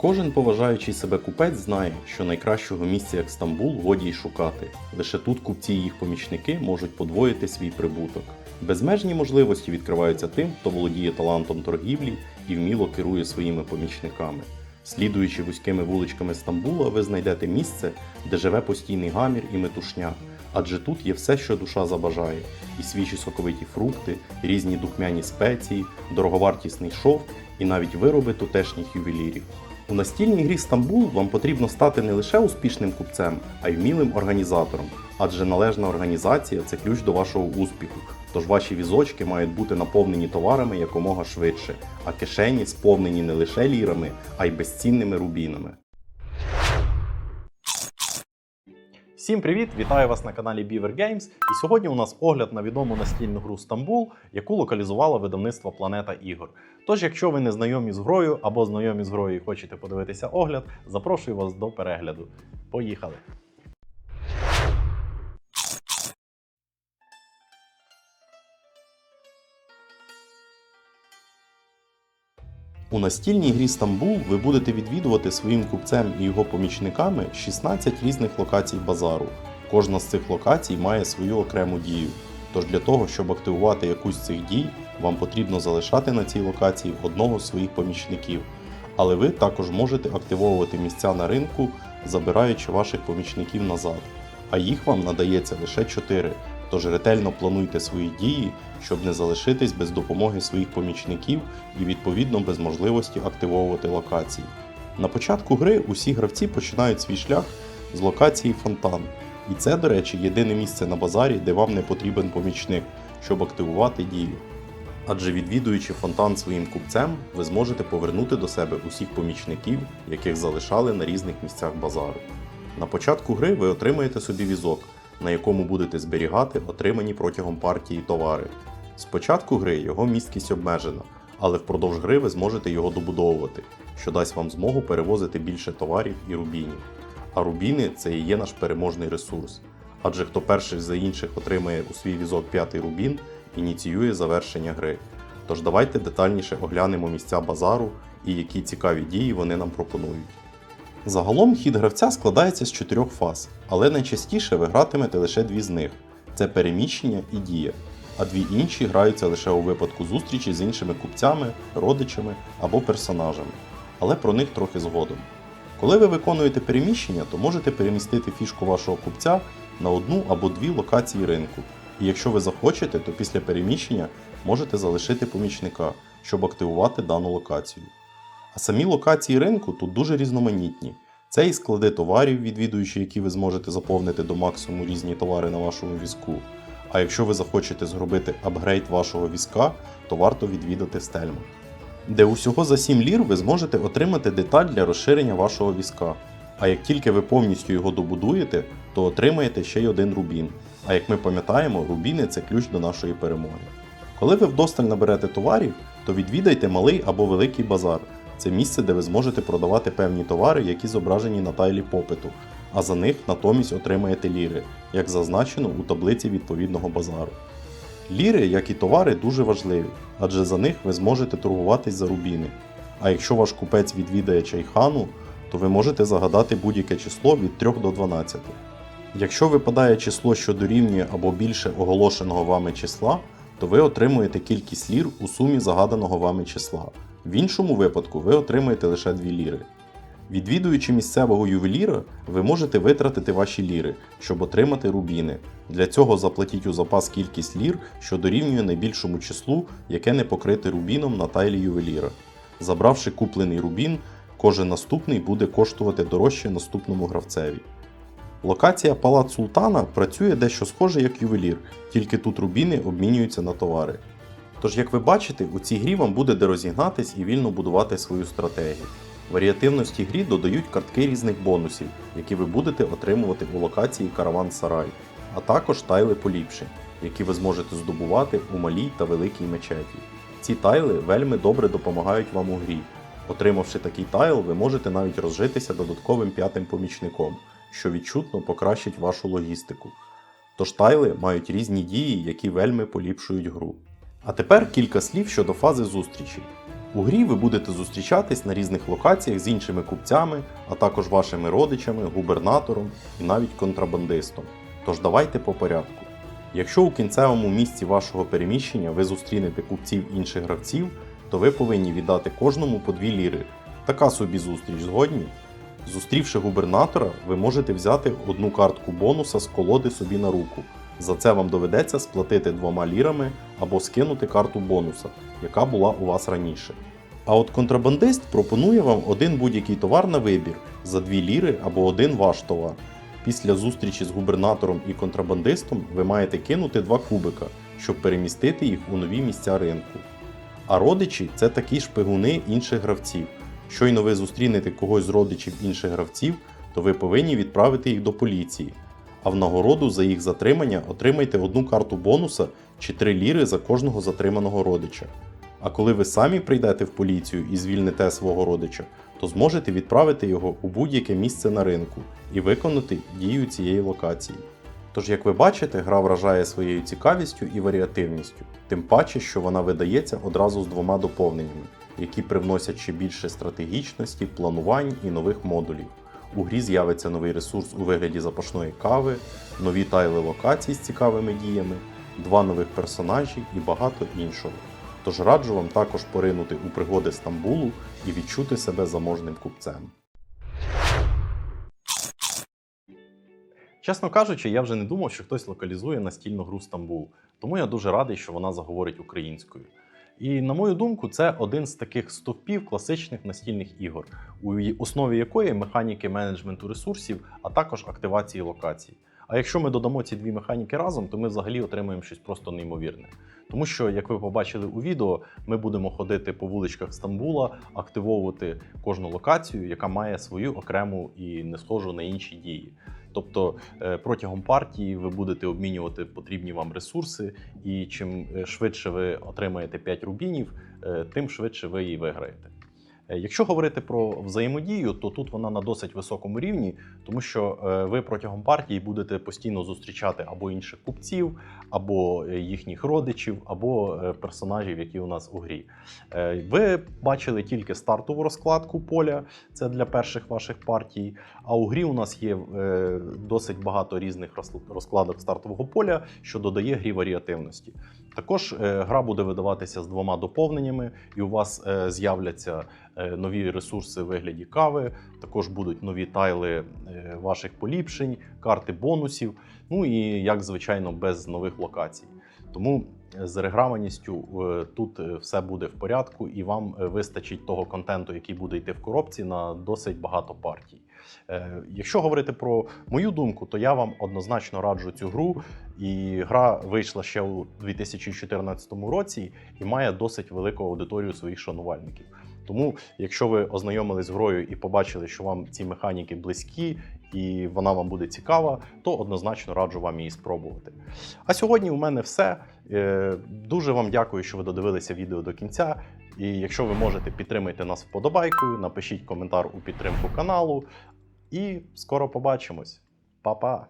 Кожен поважаючий себе купець знає, що найкращого місця як Стамбул годі й шукати. Лише тут купці і їх помічники можуть подвоїти свій прибуток. Безмежні можливості відкриваються тим, хто володіє талантом торгівлі і вміло керує своїми помічниками. Слідуючи вузькими вуличками Стамбула, ви знайдете місце, де живе постійний гамір і метушня. Адже тут є все, що душа забажає: і свіжі соковиті фрукти, різні духмяні спеції, дороговартісний шовк і навіть вироби тутешніх ювелірів. У настільній грі Стамбул вам потрібно стати не лише успішним купцем, а й вмілим організатором, адже належна організація це ключ до вашого успіху. Тож ваші візочки мають бути наповнені товарами якомога швидше, а кишені сповнені не лише лірами, а й безцінними рубінами. Всім привіт! Вітаю вас на каналі Beaver Games. І сьогодні у нас огляд на відому настільну гру Стамбул, яку локалізувало видавництво Планета Ігор. Тож, якщо ви не знайомі з грою або знайомі з грою і хочете подивитися огляд, запрошую вас до перегляду. Поїхали! У настільній грі Стамбул ви будете відвідувати своїм купцем і його помічниками 16 різних локацій базару. Кожна з цих локацій має свою окрему дію. Тож для того, щоб активувати якусь з цих дій, вам потрібно залишати на цій локації одного з своїх помічників. Але ви також можете активовувати місця на ринку, забираючи ваших помічників назад. А їх вам надається лише 4. Тож ретельно плануйте свої дії, щоб не залишитись без допомоги своїх помічників і відповідно без можливості активовувати локації. На початку гри усі гравці починають свій шлях з локації фонтан. І це, до речі, єдине місце на базарі, де вам не потрібен помічник, щоб активувати дію. Адже відвідуючи фонтан своїм купцем, ви зможете повернути до себе усіх помічників, яких залишали на різних місцях базару. На початку гри ви отримаєте собі візок, на якому будете зберігати отримані протягом партії товари. Спочатку гри його місткість обмежена, але впродовж гри ви зможете його добудовувати, що дасть вам змогу перевозити більше товарів і рубінів. А рубіни це і є наш переможний ресурс. Адже хто перший за інших отримає у свій візок п'ятий рубін, ініціює завершення гри. Тож давайте детальніше оглянемо місця базару і які цікаві дії вони нам пропонують. Загалом хід гравця складається з чотирьох фаз, але найчастіше ви гратимете лише дві з них це переміщення і дія, а дві інші граються лише у випадку зустрічі з іншими купцями, родичами або персонажами, але про них трохи згодом. Коли ви виконуєте переміщення, то можете перемістити фішку вашого купця на одну або дві локації ринку. І якщо ви захочете, то після переміщення можете залишити помічника, щоб активувати дану локацію. А самі локації ринку тут дуже різноманітні. Це і склади товарів, відвідуючи які ви зможете заповнити до максимуму різні товари на вашому візку. А якщо ви захочете зробити апгрейд вашого візка, то варто відвідати стельму. Де усього за 7 лір ви зможете отримати деталь для розширення вашого візка. А як тільки ви повністю його добудуєте, то отримаєте ще й один рубін. А як ми пам'ятаємо, рубіни це ключ до нашої перемоги. Коли ви вдосталь наберете товарів, то відвідайте малий або великий базар. Це місце, де ви зможете продавати певні товари, які зображені на тайлі попиту, а за них натомість отримаєте ліри, як зазначено у таблиці відповідного базару. Ліри, як і товари, дуже важливі, адже за них ви зможете торгуватись за рубіни. А якщо ваш купець відвідає чайхану, то ви можете загадати будь-яке число від 3 до 12. Якщо випадає число, що дорівнює або більше оголошеного вами числа, то ви отримуєте кількість лір у сумі загаданого вами числа. В іншому випадку ви отримаєте лише 2 ліри. Відвідуючи місцевого ювеліра, ви можете витратити ваші ліри, щоб отримати рубіни. Для цього заплатіть у запас кількість лір, що дорівнює найбільшому числу, яке не покрите рубіном на тайлі ювеліра. Забравши куплений рубін, кожен наступний буде коштувати дорожче наступному гравцеві. Локація Палац Султана працює дещо схоже як ювелір, тільки тут рубіни обмінюються на товари. Тож, як ви бачите, у цій грі вам буде де розігнатись і вільно будувати свою стратегію. Варіативності грі додають картки різних бонусів, які ви будете отримувати у локації Караван Сарай, а також тайли поліпшень, які ви зможете здобувати у малій та великій мечеті. Ці тайли вельми добре допомагають вам у грі. Отримавши такий тайл, ви можете навіть розжитися додатковим п'ятим помічником, що відчутно покращить вашу логістику. Тож тайли мають різні дії, які вельми поліпшують гру. А тепер кілька слів щодо фази зустрічі. У грі ви будете зустрічатись на різних локаціях з іншими купцями, а також вашими родичами, губернатором і навіть контрабандистом. Тож давайте по порядку. Якщо у кінцевому місці вашого переміщення ви зустрінете купців інших гравців, то ви повинні віддати кожному по дві ліри. Така собі зустріч згодні. Зустрівши губернатора, ви можете взяти одну картку бонуса з колоди собі на руку. За це вам доведеться сплатити двома лірами або скинути карту бонуса, яка була у вас раніше. А от контрабандист пропонує вам один будь-який товар на вибір за дві ліри або один ваш товар. Після зустрічі з губернатором і контрабандистом ви маєте кинути два кубика, щоб перемістити їх у нові місця ринку. А родичі це такі шпигуни інших гравців. Щойно ви зустрінете когось з родичів інших гравців, то ви повинні відправити їх до поліції. А в нагороду за їх затримання отримайте одну карту бонуса чи 3 ліри за кожного затриманого родича. А коли ви самі прийдете в поліцію і звільните свого родича, то зможете відправити його у будь-яке місце на ринку і виконати дію цієї локації. Тож, як ви бачите, гра вражає своєю цікавістю і варіативністю, тим паче, що вона видається одразу з двома доповненнями, які привносять ще більше стратегічності, планувань і нових модулів. У грі з'явиться новий ресурс у вигляді запашної кави, нові тайли локацій з цікавими діями, два нових персонажі і багато іншого. Тож раджу вам також поринути у пригоди Стамбулу і відчути себе заможним купцем. Чесно кажучи, я вже не думав, що хтось локалізує настільну гру Стамбул, тому я дуже радий, що вона заговорить українською. І на мою думку, це один з таких стовпів класичних настільних ігор, у основі якої механіки менеджменту ресурсів, а також активації локацій. А якщо ми додамо ці дві механіки разом, то ми взагалі отримаємо щось просто неймовірне. Тому що, як ви побачили у відео, ми будемо ходити по вуличках Стамбула, активовувати кожну локацію, яка має свою окрему і не схожу на інші дії. Тобто е, протягом партії ви будете обмінювати потрібні вам ресурси, і чим е, швидше ви отримаєте 5 рубінів, е, тим швидше ви її виграєте. Е, Якщо говорити про взаємодію, то тут вона на досить високому рівні, тому що е, ви протягом партії будете постійно зустрічати або інших купців, або е, їхніх родичів, або персонажів, які у нас у грі. Ви бачили тільки стартову розкладку поля, це для перших ваших партій. А у грі у нас є досить багато різних розкладок стартового поля, що додає грі варіативності. Також е, гра буде видаватися з двома доповненнями, і у вас е, з'являться е, нові ресурси в вигляді кави, також будуть нові тайли ваших поліпшень, карти бонусів. Ну і як звичайно, без нових локацій. Тому з реграманістю тут все буде в порядку, і вам вистачить того контенту, який буде йти в коробці, на досить багато партій. Е, Якщо говорити про мою думку, то я вам однозначно раджу цю гру. І гра вийшла ще у 2014 році і має досить велику аудиторію своїх шанувальників. Тому, якщо ви ознайомились з грою і побачили, що вам ці механіки близькі і вона вам буде цікава, то однозначно раджу вам її спробувати. А сьогодні у мене все. Е, Дуже вам дякую, що ви додивилися відео до кінця. І якщо ви можете, підтримайте нас вподобайкою, напишіть коментар у підтримку каналу. І скоро побачимось. Па-па!